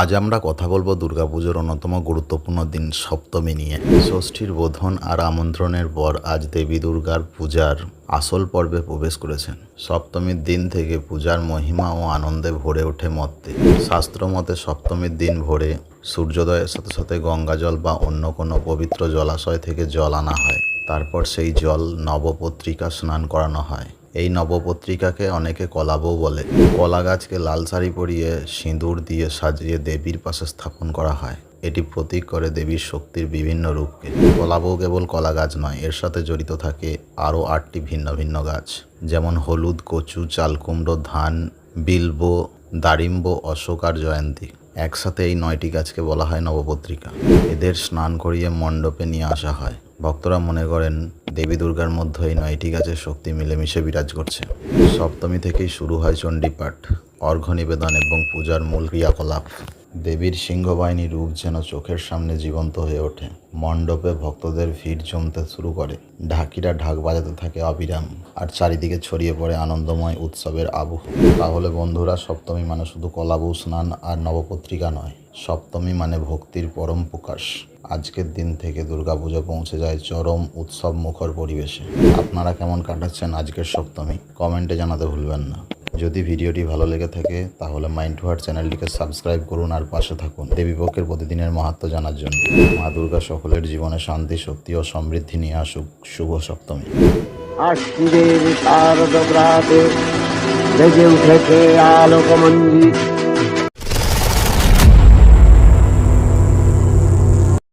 আজ আমরা কথা বলব দুর্গাপুজোর অন্যতম গুরুত্বপূর্ণ দিন সপ্তমী নিয়ে। ষষ্ঠীর বোধন আর আমন্ত্রণের পর আজ দেবী দুর্গার পূজার আসল পর্বে প্রবেশ করেছেন। সপ্তমীর দিন থেকে পূজার মহিমা ও আনন্দে ভরে ওঠে মতে শাস্ত্র মতে সপ্তমীর দিন ভোরে সূর্যোদয়ের সাথে সাথে গঙ্গা জল বা অন্য কোনো পবিত্র জলাশয় থেকে জল আনা হয়। তারপর সেই জল নবপত্রিকা স্নান করানো হয়। এই নবপত্রিকাকে অনেকে কলাবও বলে। কলা গাছকে লাল শাড়ি পরিয়ে সিঁদুর দিয়ে সাজিয়ে দেবীর পাশে স্থাপন করা হয়। এটি প্রতীক করে দেবীর শক্তির বিভিন্ন রূপকে। কলাবও কেবল কলা গাছ নয়, এর সাথে জড়িত থাকে আরও আটটি ভিন্ন ভিন্ন গাছ। যেমন হলুদ, কচু, চালকুমড়ো, ধান, বিলবো, দারিম্ব, অশোক আর জয়ন্তী। একসাথে এই নয়টি গাছকে বলা হয় নবপত্রিকা। এদের স্নান করিয়ে মণ্ডপে নিয়ে আসা হয়। ভক্তরা মনে করেন দেবী দুর্গার মধ্যে এই নয়টি গাছের শক্তি মিলেমিশে বিরাজ করছে। সপ্তমী থেকেই শুরু হয় চণ্ডীপাঠ, অর্ঘ্য নিবেদন এবং পূজার মূল ক্রিয়াকলাপ। দেবীর সিংহবাহিনী রূপ যেন চোখের সামনে জীবন্ত হয়ে ওঠে। মণ্ডপে ভক্তদের ভিড় জমতে শুরু করে। ঢাকিরা ঢাক বাজাতে থাকে অবিরাম, আর চারিদিকে ছড়িয়ে পড়ে আনন্দময় উৎসবের আবহ। তাহলে বন্ধুরা, সপ্তমী মানে শুধু কলাবু স্নান আর নবপত্রিকা নয়, সপ্তমী মানে ভক্তির পরম প্রকাশ। আজকের দিন থেকে দুর্গাপুজো পৌঁছে যায় চরম উৎসব মুখর পরিবেশে। আপনারা কেমন কাটাচ্ছেন আজকের সপ্তমী? কমেন্টে জানাতে ভুলবেন না। যদি ভিডিওটি ভালো লেগে থাকে, তাহলে মাইন্ড টু হার্ট চ্যানেলটিকে সাবস্ক্রাইব করুন আর পাশে থাকুন। দেবীপক্ষের প্রতিদিনের মাহাত্ম জানার জন্য। মা দুর্গা সকলের জীবনে শান্তি, শক্তি ও সমৃদ্ধি নিয়ে আসুক। শুভ সপ্তমী। আলোকমঞ্জিত